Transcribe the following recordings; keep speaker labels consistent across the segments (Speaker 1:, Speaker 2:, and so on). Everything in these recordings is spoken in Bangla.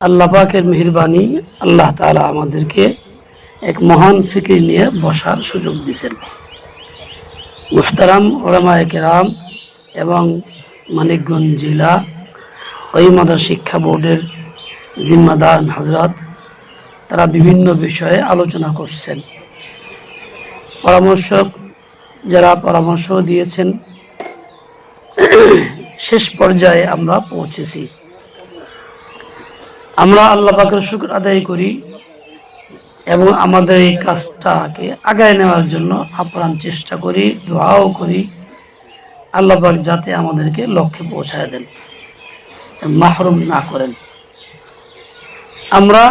Speaker 1: আল্লাহ পাকের মেহরবানি আল্লাহ তাআলা আমাদেরকে এক মহান ফিকির নিয়ে বসার সুযোগ দিয়েছেন। মুহতারাম ওলামায় কেরাম এবং মানিকগঞ্জ জেলা ওইমাদা শিক্ষা বোর্ডের জিম্মাদার হাজরাত, তারা বিভিন্ন বিষয়ে আলোচনা করছেন। পরামর্শক যারা পরামর্শ দিয়েছেন, শেষ পর্যায়ে আমরা পৌঁছেছি। আমরা আল্লাহ পাকের শুক্র আদায় করি এবং আমাদের এই কাজটাকে আগায় নেওয়ার জন্য আপ্রাণ চেষ্টা করি, দোয়াও করি। আল্লাহ পাক যাতে আমাদেরকে লক্ষ্যে পৌঁছায় দেন, মাহরুম না করেন। আমরা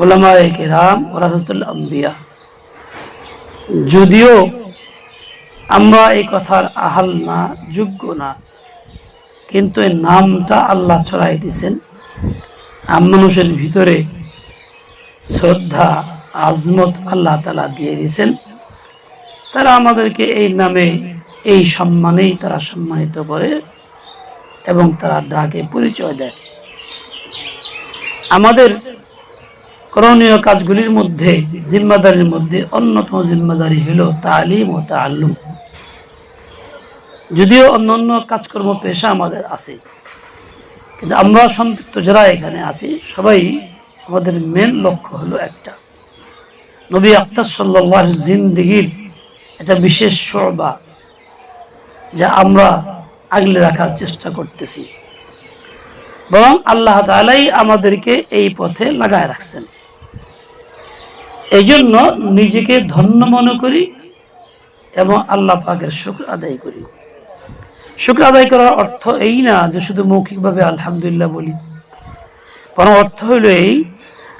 Speaker 1: ওলামায়ে কেরাম, ওরাসতুল আম্বিয়া, যদিও আমরা এই কথার আহাল না, যোগ্য না, কিন্তু এই নামটা আল্লাহ ছড়াই দিয়েছেন। মানুষের ভিতরে শ্রদ্ধা, আজমত আল্লাহ তালা দিয়ে দিয়েছেন। তারা আমাদেরকে এই নামে এই সম্মানেই তারা সম্মানিত করে এবং তারা ডাকে পরিচয় দেয়। আমাদের করণীয় কাজগুলির মধ্যে, জিম্মাদারির মধ্যে অন্যতম জিম্মাদারি হলো তালিম ও তাল্লুম যদিও অন্যান্য কাজকর্ম পেশা আমাদের আছে। কিন্তু আমরা সম্পৃক্ত যারা এখানে আছি, সবাই আমাদের মেন লক্ষ্য হলো একটা। নবী আক্তার সাল্লাহ জিন্দিগির একটা বিশেষ শোভা যা আমরা আগলে রাখার চেষ্টা করতেছি। বরং আল্লাহ তালাই আমাদেরকে এই পথে লাগায় রাখছেন। এই জন্য নিজেকে ধন্য মনে করি এবং আল্লাহ পাকের শুক্র আদায় করি। শুক্র আদায় করার অর্থ এই না যে শুধু মৌখিকভাবে আলহামদুলিল্লাহ বলি। বরং অর্থ হইল এই,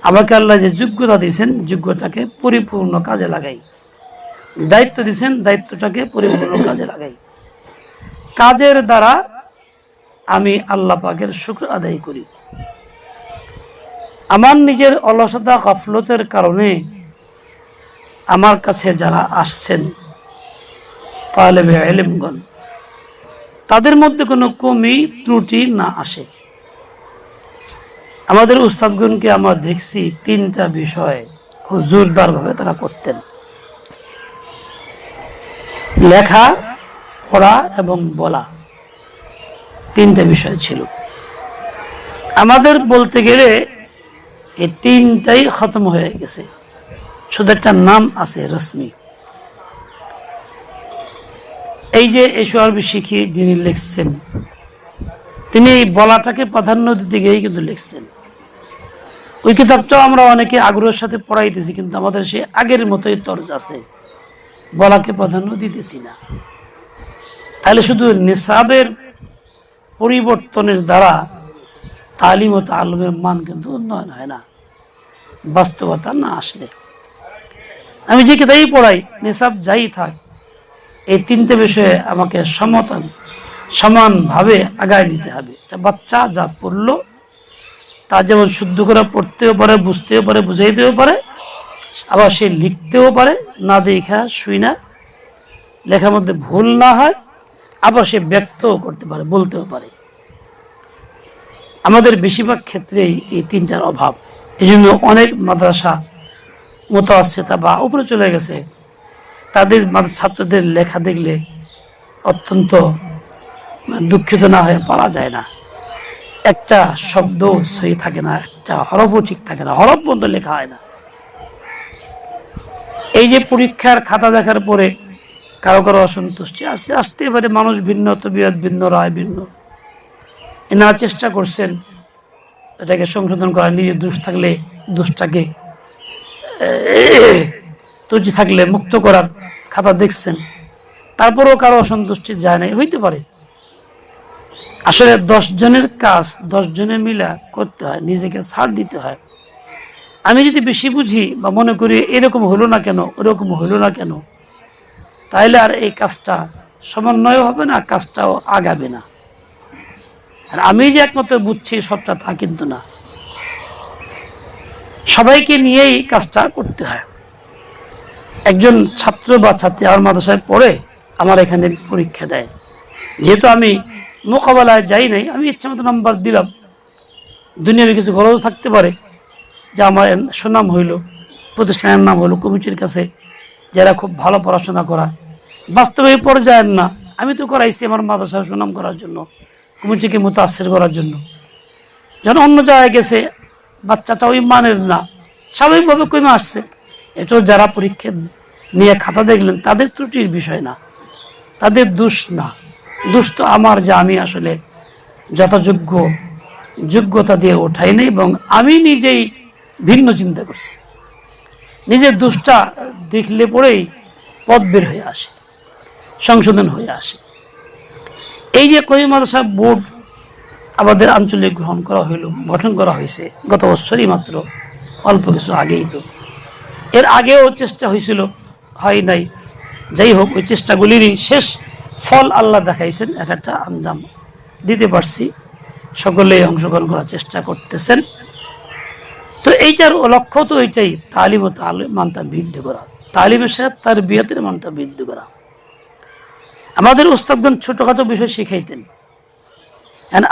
Speaker 1: আমাকে আল্লাহ যে যোগ্যতা দিয়েছেন, যোগ্যতাকে পরিপূর্ণ কাজে লাগাই। দায়িত্ব দিয়েছেন, দায়িত্বটাকে পরিপূর্ণ কাজে লাগাই। কাজের দ্বারা আমি আল্লাহ পাকের শুক্র আদায় করি। আমার নিজের অলসতা, গফলতের কারণে আমার কাছে যারা আসছেন তালেবে এলেমগণ তাদের মধ্যে কোনো কমি ত্রুটি না আসে। আমাদের উস্তাদগণকে আমরা দেখছি তিনটা বিষয় খুব জোরদারভাবে তারা করতেন লেখা, পড়া এবং বলা তিনটা বিষয় ছিল। আমাদের বলতে গেলে এই তিনটাই খতম হয়ে গেছে। শুধু একটা নাম আছে রশ্মি। এই যে এসো আরবি শিখি, যিনি লিখছেন, তিনি এই বলাটাকে প্রাধান্য দিতে গিয়েই কিন্তু লিখছেন। ওই কিতাবটাও আমরা অনেকে আগ্রহের সাথে পড়াইতেছি, কিন্তু আমাদের সে আগের মতোই তর্জ আছে। বলাকে প্রাধান্য দিতেছি না। তাহলে শুধু নিসাবের পরিবর্তনের দ্বারা তালিম ও তালমের মান কিন্তু উন্নয়ন হয় না, বাস্তবতা না আসলে। আমি যে কিতাবই পড়াই, নিসাব যাই থাক এই তিনটে বিষয়ে আমাকে সমতন, সমানভাবে আগায় নিতে হবে। বাচ্চা যা পড়ল, তা যেমন শুদ্ধ করে পড়তেও পারে, বুঝতেও পারে, বুঝাইতেও পারে, আবার সে লিখতেও পারে, না দেখা শুই না, লেখার মধ্যে ভুল না হয়, আবার সে ব্যক্তও করতে পারে, বলতেও পারে। আমাদের বেশিরভাগ ক্ষেত্রেই এই তিনটার অভাব। এই জন্য অনেক মাদ্রাসা মোতাশ্রেতা বা উপরে চলে গেছে। তাদের ছাত্রদের লেখা দেখলে অত্যন্ত দুঃখিত না হয়ে পারা যায় না। একটা শব্দ সহি থাকে না, একটা হরফও ঠিক থাকে না, হরফ পর্যন্ত লেখা হয় না। এই যে পরীক্ষার খাতা দেখার পরে কারও কারও অসন্তুষ্টি আস্তে আস্তে এবারে মানুষ ভিন্ন, তবিয়ত ভিন্ন, রায় ভিন্ন। এনারা চেষ্টা করছেন এটাকে সংশোধন করা নিজে দোষ থাকলে দোষটাকে ত্রুটি থাকলে মুক্ত করার খাতা দেখছেন। তারপরেও কারও অসন্তুষ্টি যায় নাই, হইতে পারে। আসলে দশ জনের কাজ, দশ জনে মিলা করতে হয়, নিজেকে ছাড় দিতে হয়। আমি যদি বেশি বুঝি বা মনে করি এরকম হলো না কেন, ওরকম হলো না কেন, তাইলে আর এই কাজটা সমন্বয় হবে না, কাজটাও আগাবে না। আর আমি যে একমাত্র বুঝছি সবটা তা কিন্তু না। সবাইকে নিয়েই কাজটা করতে হয়। একজন ছাত্র বা ছাত্রী আমার মাদ্রাসায় পড়ে, আমার এখানে পরীক্ষা দেয়। যেহেতু আমি মোকাবেলায় যাই নাই, আমি ইচ্ছা মতো নাম্বার দিলাম। দুনিয়াবি কিছু গরজ থাকতে পারে। যে আমার সুনাম হইল, প্রতিষ্ঠানের নাম হলো কমিটির কাছে, যারা খুব ভালো পড়াশোনা করা বাস্তবে এই পর্যায়ের না, আমি তো করাইছি আমার মাদ্রাসার সুনাম করার জন্য, কমিটিকে মতো মোতাসের করার জন্য। যেন অন্য জায়গায় গেছে বাচ্চাটা ওই মানের না, স্বাভাবিকভাবে কমে আসছে। এটাও যারা পরীক্ষা নিয়ে খাতা দেখলেন, তাদের ত্রুটির বিষয় না। তাদের দোষ না। দোষ তো আমার যে আমি আসলে যথাযোগ্য যোগ্যতা দিয়ে ওঠাই নাই এবং আমি নিজেই ভিন্ন চিন্তা করছি। নিজের দোষটা দেখলে পরেই পথ বের হয়ে আসে, সংশোধন হয়ে আসে। এই যে কবি মাদ্রাসা বোর্ড আমাদের আঞ্চলিক গ্রহণ করা হইল, গঠন করা হয়েছে গত বছরই মাত্র, অল্প কিছু আগেই তো। এর আগেও চেষ্টা হয়েছিল হয় নাই। যাই হোক, ওই চেষ্টাগুলিরই শেষ। ফল আল্লাহ দেখাইছেন, এক একটা আঞ্জাম দিতে পারছি। সকলেই অংশগ্রহণ করার চেষ্টা করতেছেন। তো এইটার লক্ষ্য তো এইটাই, তালিম ও তালিম মানটা বৃদ্ধি করা। তালিমের সাথে তার বিয়াতের মানটা বৃদ্ধি করা। আমাদের উস্তাদগণ ছোটখাটো বিষয় শিখাইতেন।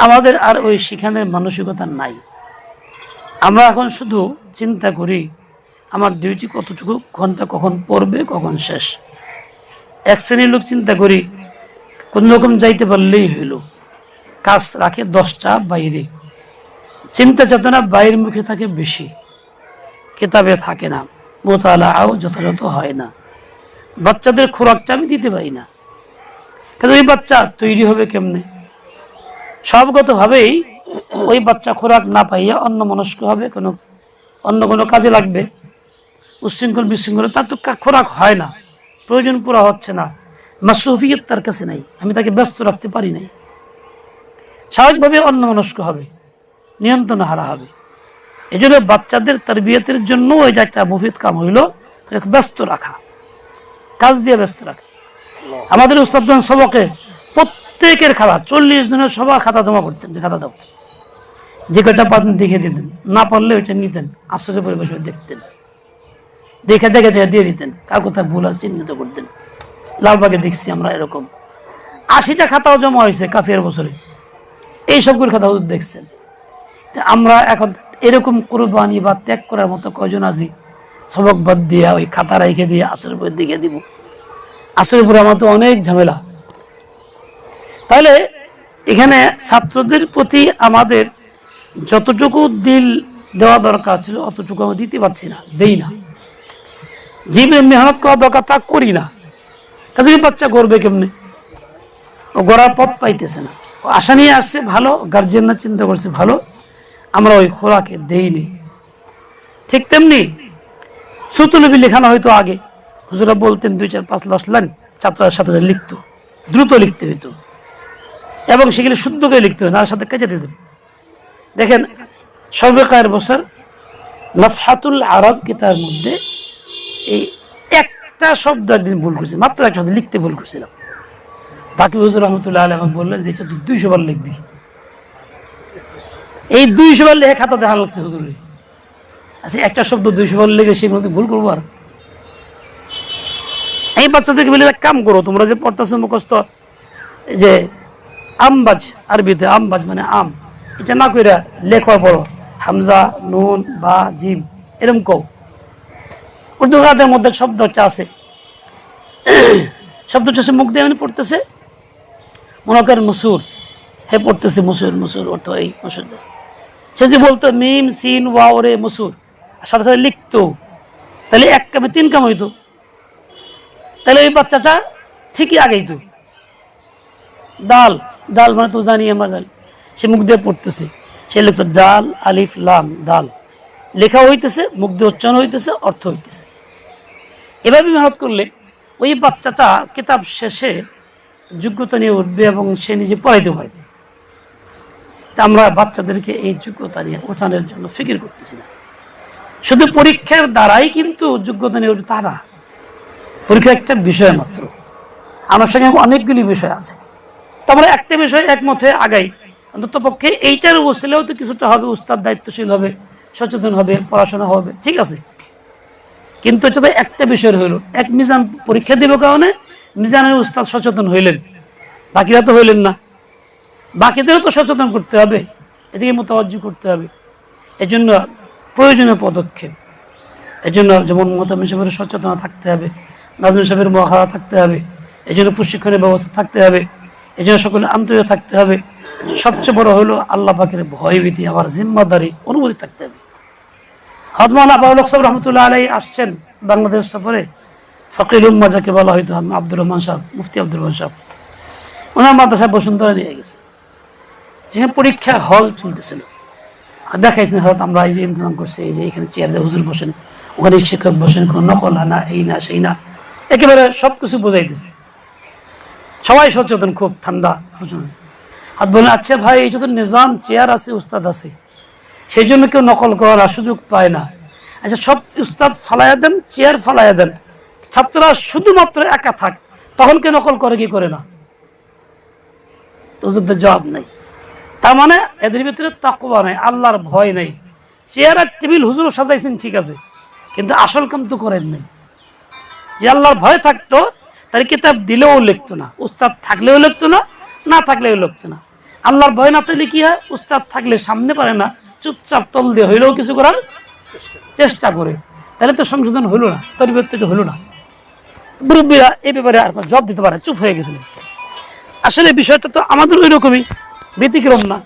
Speaker 1: আমাদের আর ওই শিখানোর মানসিকতা নাই। আমরা এখন শুধু চিন্তা করি আমার ডিউটি কতটুকু, ঘণ্টা কখন পড়বে, কখন শেষ। এক শ্রেণির লোক চিন্তা করি, কোন রকম যাইতে পারলেই হইল। কাজ রাখে দশটা বাইরে। চিন্তা চেতনা বাইরের মুখে থাকে বেশি। কেতাবে থাকে না। মোতালাও যথাযথ হয় না। বাচ্চাদের খোরাকটা আমি দিতে পারি না। কিন্তু ওই বাচ্চা তৈরি হবে কেমনে? সবগতভাবেই ওই বাচ্চা খোরাক না পাইয়া অন্য মনস্ক হবে কোনো, অন্য কোনো কাজে লাগবে। উচ্ছৃঙ্খল বিশৃঙ্খল, তার তো খোরাক হয় না, প্রয়োজন পুরা হচ্ছে না। মাসরুফিয়ত তার কাছে নাই, আমি তাকে ব্যস্ত রাখতে পারি নাই। স্বাভাবিকভাবে অন্য মনস্ক হবে, নিয়ন্ত্রণ হারা হবে। এই জন্য বাচ্চাদের তারবিয়তের জন্য এটা একটা মুফিদ কাম হইল ব্যস্ত রাখা, কাজ দিয়ে ব্যস্ত রাখা। আমাদের উস্তাদ সবকে প্রত্যেকের খাতা, চল্লিশ জনের সবার খাতা জমা করতেন, যে খাতা দাও। যে কয়টা পাতেন দেখে দিতেন, না পারলে ওইটা নিতেন, আশ্চর্য পরিবেশ দেখতেন। দেখে দেখে দেখে দিয়ে দিতেন। কার কোথায় ভুল আছে চিহ্নিত করতেন। লালবাগে দেখছি আমরা এরকম। আশিটা খাতাও জমা হয়েছে কাফিয়ার বছরে। এই সবগুলো খাতা হুজুর দেখছেন। আমরা এখন এরকম কোরবানি বা ত্যাগ করার মতো কয়জন আছি? সবক বাদ দিয়া ওই খাতা রেখে দিয়ে আসরের পরে দেখে দিব। আসরের পরে আমার তো অনেক ঝামেলা। তাহলে এখানে ছাত্রদের প্রতি আমাদের যতটুকু দিল দেওয়া দরকার ছিল, অতটুকু আমরা দিতে পারছি না, দেই না। যে মেহনত করা দরকার তা করি না। কাজে বাচ্চা করবে কেমনে? ও গড়ার পথ পাইতেছে না। ও আশা নিয়ে আসছে ভালো গার্জেনরা চিন্তা করছে ভালো, আমরা ওই খোরাকে দেইনি। ঠিক তেমনি শ্রুতলিপি লেখানো হয়তো আগে। হুজুরা বলতেন দুই চার পাঁচ দশ লাইন, ছাত্ররা সাথে লিখতো, দ্রুত লিখতে হইতো। এবং সেগুলি শুদ্ধ করে লিখতে হয় না সাথে কেটে দিতেন। দেখেন সর্বকায়ের বছর নফহাতুল আরব কিতাবের মধ্যে এই একটা শব্দ একদিন ভুল করছি, মাত্র একটা শব্দ লিখতে ভুল করছিলাম। বাকি হুজুর রহমতুল্লাহ আলম বললেন যে, এটা তুই দুইশো বার লিখবি। এই দুইশো বার লেখে খাতা দেখা লাগছে হুজুর। আচ্ছা একটা শব্দ দুইশো বার লেগে সেই মধ্যে ভুল করব আর? এই বাচ্চাদেরকে বলে, এক কাম করো, তোমরা যে পড়তেছো মুখস্থ যে আমবাজ, আরবিতে আমবাজ মানে আম, এটা না কইরা লেখা পড়ো। হামজা, নুন, বা, জিম, এরম কও। উর্দু গাদের মধ্যে শব্দ শব্দটা আছে। শব্দটা সে মুখ দিয়ে পড়তেছে। মনে করেন মুসুর। হে পড়তেছে মুসুর মুসুর অর্থ এই মুসুর সে যদি বলতো, মিম, সিন, ওয়াও রে, মুসুর। সাথে সাথে লিখতো। তাহলে এক কামে তিন কাম হইতো। তাহলে ওই বাচ্চাটা ঠিকই আগেইতো ডাল ডাল মানে তো জানি আমরা ডাল সে মুখ দিয়ে পড়তেছে। সে লিখতো, ডাল, আলিফ, লাম, ডাল। লেখা হইতেছে মুখ দিয়ে উচ্চারণ হইতেছে, অর্থ হইতেছে। এভাবে মেহনত করলে ওই বাচ্চাটা কিতাব শেষে যোগ্যতা নিয়ে উঠবে এবং সে নিজে পড়াইতে পারবে। তা আমরা বাচ্চাদেরকে এই যোগ্যতা নিয়ে ওঠানোর জন্য ফিকির করতেছি না। শুধু পরীক্ষার দ্বারাই কিন্তু যোগ্যতা নিয়ে উঠবে তারা পরীক্ষা একটা বিষয় মাত্র। আমার সঙ্গে অনেকগুলি বিষয় আছে। তো আমরা একটা বিষয় একমত হয়ে আগাই। অন্তত পক্ষে এইটার বসলেও তো কিছুটা হবে, উস্তাদ দায়িত্বশীল হবে। সচেতন হবে, পড়াশোনা হবে, ঠিক আছে? কিন্তু এটা তো একটা বিষয় হইল এক মিজান পরীক্ষা দিব কারণে মিজানের উস্তাদ সচেতন হইলেন, বাকিরা তো হইলেন না। বাকিদেরও তো সচেতন করতে হবে, এদিকে মোতাবজ্জি করতে হবে। এই জন্য প্রয়োজনীয় পদক্ষেপ এই জন্য যেমন মোতামিন সাহেবের সচেতনতা থাকতে হবে নাজমিন সাহেবের মহারা থাকতে হবে এই জন্য প্রশিক্ষণের ব্যবস্থা থাকতে হবে এই জন্য সকলে আন্তরিক থাকতে হবে। সবচেয়ে বড় হলো আল্লাহ পাকের ভয়ভীতি আবার জিম্মাদারি অনুমতি থাকতে হবে। হদমান আবাউল সাহেব রহমতুল্লাহ আলাই আসছেন বাংলাদেশ সফরে। ফকির উম্মা যাকে বলা হয়তো আব্দুর রহমান সাহেব, মুফতি আব্দুর রহমান সাহেব। ওনার মাদ্রাসায় বসুন্ধরা নিয়ে গেছে। যেখানে পরীক্ষা হল চলতেছিল। দেখাইছেন হয়তো আমরা এই যে ইন্তজাম করছি, এই যে এখানে চেয়ার দিয়ে হুজুর বসেন, ওখানে শিক্ষক বসেন, কোনো নকল না এই না, সেই না। একেবারে সব কিছু বোঝাইতেছে। সবাই সচেতন, খুব ঠান্ডা আর বলেন আচ্ছা ভাই, এই যত নিজাম চেয়ার আছে, উস্তাদ আছে। সেই জন্য কেউ নকল করার সুযোগ পায় না। আচ্ছা সব উস্তাদ ফালাইয়া দেন, চেয়ার ফালাইয়া দেন। ছাত্ররা শুধুমাত্র একা থাক, তখন কে নকল করে, কি করে না? তো ওদের জবাব নেই। তার মানে এদের ভিতরে তাকবা নাই, আল্লাহর ভয় নেই। চেয়ার আর টেবিল হুজুরও সাজাইছেন, ঠিক আছে। কিন্তু আসল কাম তো করেন নাই। যে আল্লাহর ভয় থাকতো, তার কিতাব দিলেও লিখতো না। উস্তাদ থাকলেও লিখতো না না থাকলেও লিখতো না। আল্লাহর ভয় না থাকলে কি হয়? উস্তাদ থাকলে সামনে পারে না। চুপচাপ তল দিয়ে হইলেও কিছু করার চেষ্টা করে। তাহলে তো সংশোধন হলো না, পরিবর্তিত হলো না। মুরব্বীরা এই ব্যাপারে আর জব দিতে পারে চুপ হয়ে গেছিলেন আসলে বিষয়টা তো আমাদের ওই রকমই ব্যতিক্রম না।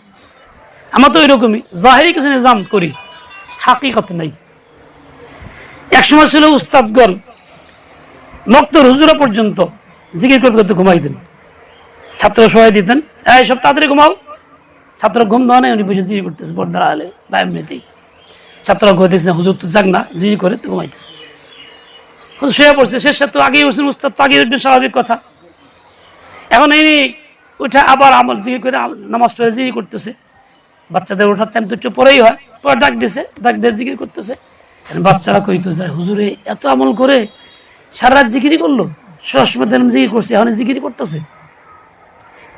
Speaker 1: আমার তো ওই রকমই জাহেরি কিছু নিজাম করি, হাকিকত নেই। একসময় ছিল উস্তাদগণ মক্তর হুজুরা পর্যন্ত জিকির করতে করতে ঘুমাই দেন ছাত্র সহায় দিতেন, এই সব তাড়াতাড়ি ঘুমাও। ছাত্র ঘুম দেওয়া নেই, উনি বসে জিরি করতেছে বর্দার আলে বা এমনিতেই। ছাত্ররা ঘুমাইতেছে না হুজুর তো যাক না জিরি করে তো ঘুমাইতেছে। হুজুর শুয়ে পড়ছে, শেষ তো আগেই উঠছেন, উস্তাদ তো আগেই উঠবেন, স্বাভাবিক কথা। এখন এই উঠে আবার আমল জিকির করে নামাজ পড়ে জিকির করতেছে। বাচ্চাদের ওঠার টাইম তো একটু পরেই হয়, পরে ডাক দিছে, ডাক দিয়ে জিকির করতেছে। বাচ্চারা কইতো যায়, হুজুরে, এত আমল করে সারা রাত জিকিরি করল? সসময় জিকির করছে, এখন জিকিরি করতেছে?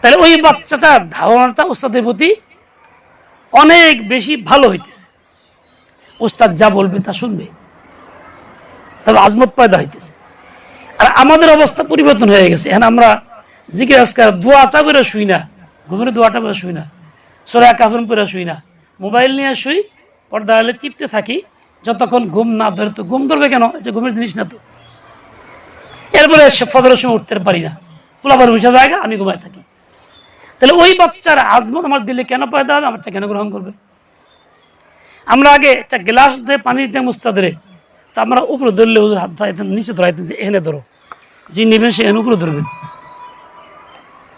Speaker 1: তাহলে ওই বাচ্চাটার ধারণাটা উস্তাদের প্রতি অনেক বেশি ভালো হইতেছে। উস্তাদ যা বলবে তা শুনবে। তবে আজমত পয়দা হইতেছে। আর আমাদের অবস্থা পরিবর্তন হয়ে গেছে। এখন আমরা জিকির আজকাল দোয়াটা করে শুই না। ঘুমের দোয়াটা করে শুই না। সোরা কাফন করে শুই না। মোবাইল নিয়ে শুই, পর্দা হলে চিপতে থাকি। যতক্ষণ ঘুম না ধরে তো ঘুম ধরবে কেন? এটা ঘুমের জিনিস না তো। এরপরে সে ফজরের সময় উঠতে পারি না। পোলাবার উঠে জায়গা আমি ঘুমায় থাকি। তাহলে ওই বাচ্চার আজমত আমার দিলে কেন পয়দা হবে? আমারটা কেন গ্রহণ করবে? আমরা আগে একটা গ্লাস দিয়ে পানি দিতাম উস্তাদরে তা আমরা উপরে ধরলে হুজুর হাত ধরাইতেন, নিচে ধরাইতেন যে এখানে ধরো। যে নেবেন সে এখানে উপরে ধরবেন।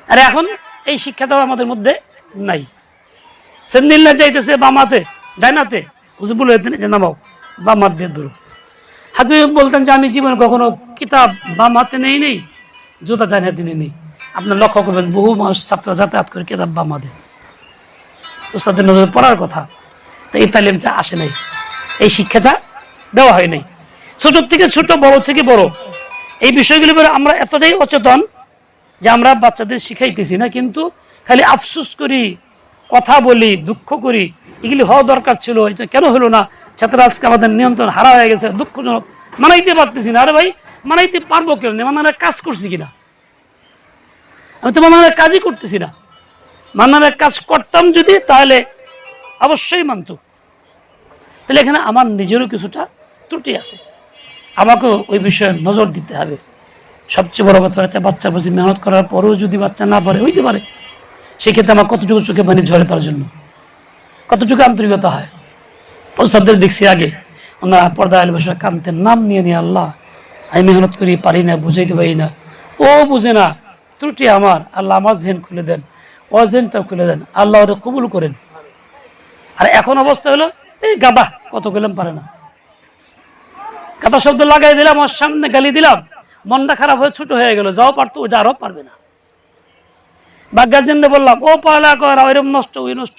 Speaker 1: আর এখন এই শিক্ষাটাও আমাদের মধ্যে নাই। সেন্দিল্লা যাইতেছে বামাতে, ডাইনাতে। হুজুর বলে যে নামাও বাম হাত দিয়ে ধরো। হাতে বলতেন যে, আমি জীবনে কখনো কিতাব বাম হাতে নেই নেই, জুতা ডাইন হাতে নেই নেই। আপনার লক্ষ্য করবেন, বহু মানুষ ছাত্র যাতায়াত করে কিতাব বাম হাতে উস্তাদের নজরে পড়ার কথা। তো এই তালিমটা আসে নাই। এই শিক্ষাটা দেওয়া হয় নাই। ছোট থেকে ছোট, বড় থেকে বড়। এই বিষয়গুলি আমরা এতটাই অচেতন যে আমরা বাচ্চাদের শিখাইতেছি না, কিন্তু খালি আফসোস করি, কথা বলি, দুঃখ করি। এগুলি হওয়া দরকার ছিল, এটা কেন হলো না? ছাত্ররা আজকে আমাদের নিয়ন্ত্রণ হারা হয়ে গেছে, দুঃখজনক। মানাইতে পারতেছি না। আরে ভাই, মানাইতে পারব কেন মানে কাজ করছি কিনা? আমি তো মানানোর কাজই করতেছি না। মানানোর কাজ করতাম যদি, তাহলে অবশ্যই মানত। তাহলে এখানে আমার নিজেরও কিছুটা ত্রুটি আছে। আমাকেও ওই বিষয়ে নজর দিতে হবে। সবচেয়ে বড় কথা একটা বাচ্চা বুঝি মেহনত করার পরেও যদি বাচ্চা না পারে, হইতে পারে। সেক্ষেত্রে আমার কতটুকু চোখে পানি ঝরে তার জন্য? কতটুকু আন্তরিকতা হয়? ওস্তাদদের দেখছি আগে, ওনারা পর্দা আলী বসে কানতেন নাম নিয়ে নিয়ে আল্লাহ, আমি মেহনত করি, পারি না, বুঝাইতে পারি না। ও বুঝে না ত্রুটি আমার, আল্লাহ আমার জেন খুলে দেন ও জেনটাও খুলে দেন, আল্লাহ ওরে কবুল করেন। আর এখন অবস্থা হলো, এই গাদা কত গেলাম পারে না। গাদা শব্দ লাগাই দিলাম, ওর সামনে গালি দিলাম, মনটা খারাপ হয়ে ছোট হয়ে গেল, যাও পারতো, ওইটা আরও পারবে না। বা গার্জেনরে বললাম, ও পালা করা, ওইরকম নষ্ট, ওই নষ্ট।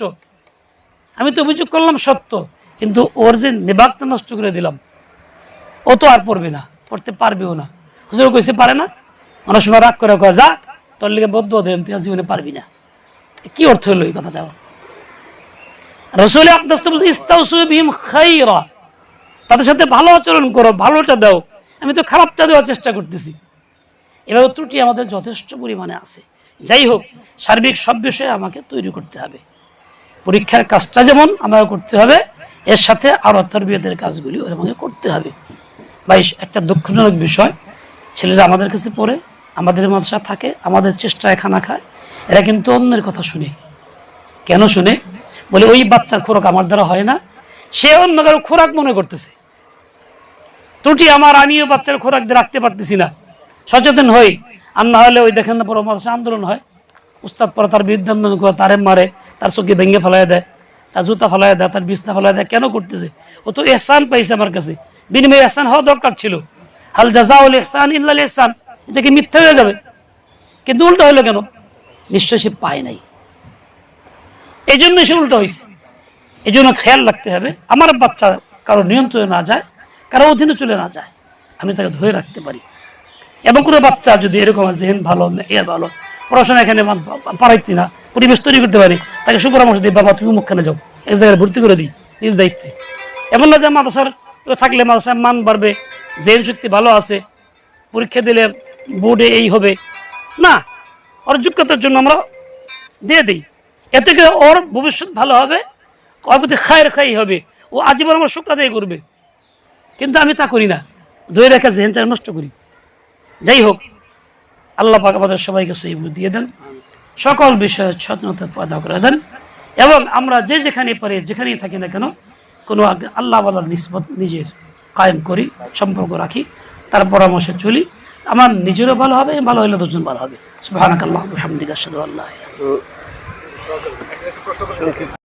Speaker 1: আমি তো অভিযোগ করলাম, সত্য, কিন্তু ওর যে নিবাকটা নষ্ট করে দিলাম, ও তো আর পড়বে না, পড়তে পারবেও না। হুজুর কইছে, পারে না? অনেক সময় রাগ করে, কয় যা তোর লিগে বদ্ধ দেন তুই জীবনে পারবি না। কি অর্থ হলো এই কথাটা? রসুল তাদের সাথে ভালো আচরণ করো, ভালোটা দাও। আমি তো খারাপটা দেওয়ার চেষ্টা করতেছি। এভাবে ত্রুটি আমাদের যথেষ্ট পরিমাণে আছে। যাই হোক, সার্বিক সব বিষয়ে আমাকে তৈরি করতে হবে। পরীক্ষার কাজটা যেমন আমাকে করতে হবে, এর সাথে আরও তরবিয়তের কাজগুলি ওর আমাকে করতে হবে। ভাই, একটা দুঃখজনক বিষয়, ছেলেরা আমাদের কাছে পড়ে আমাদের মাদ্রাসা থাকে, আমাদের চেষ্টায় খানা খায়। এরা কিন্তু অন্যের কথা শুনে। কেন শুনে? বলে, ওই বাচ্চার খোরাক আমার দ্বারা হয় না। সে অন্য কারও খোরাক মনে করতেছে। ত্রুটি আমার, আমিও বাচ্চার খোরাক রাখতে পারতেছি না। সচেতন হই। আর না হলে ওই দেখেন না বড় মাদ্রাসা আন্দোলন হয়। উস্তাদ পরে তার বিরুদ্ধে আন্দোলন করে তারে মারে, তার চোখে ভেঙে ফেলাই দেয়, তার জুতা ফেলাই দেয়, তার বিছনা ফেলাই দেয়। কেন করতেছে? ও তো এহসান পাইছে আমার কাছে। বিনিময়ে এহসান হওয়া দরকার ছিল। হাল জাজাউল এহসান ইল্লাল এহসান। এটা কি মিথ্যা হয়ে যাবে। কিন্তু উল্টো হলো কেন? নিশ্চয় সে পায় নাই। এই জন্য সে উল্টো হয়েছে। এই জন্য খেয়াল রাখতে হবে, আমার বাচ্চা কারও নিয়ন্ত্রণে না যায়, কারও অধীনে চলে না যায়, আমি তাকে ধরে রাখতে পারি। এবং কোনো বাচ্চা যদি এরকম জেহেন ভালো এর ভালো, পড়াশোনা এখানে পারাইতি না, পরিবেশ তৈরি করতে পারি, তাকে সুপরামর্শ দিই, বাবা, তুমি মুখখানে যাও, এক জায়গায় ভর্তি করে দিই, নিজ দায়িত্বে। এমন না যে মাদ্রাসার থাকলে মাদ্রাসার মান বাড়বে, জেন শক্তি ভালো আছে, পরীক্ষা দিলে বোর্ডে এই হবে। না ওর যোগ্যতার জন্য আমরা দিয়ে দিই। এতে ওর ভবিষ্যৎ ভালো হবে ওর প্রতি খায়ের খাই হবে। ও আজীবন আমার শুক্র আদায় করবে। কিন্তু আমি তা করি না। ধরে রেখে জেনটা নষ্ট করি। যাই হোক, আল্লাহ পাক আমাদের সবাইকে সহি দিয়ে দেন। সকল বিষয়ে সচেতনতা পয়দা করে দেন। এবং আমরা যে যেখানে পারি যেখানেই থাকি না কেন, কোনো আল্লাহ আল্লাহর নিসবত নিজের কায়েম করি, সম্পর্ক রাখি, তার পরামর্শে চলি। আমার নিজেরও ভালো হবে ভালো হইলে দুজন ভালো হবে। আলহামদুলিল্লাহ আল্লাহ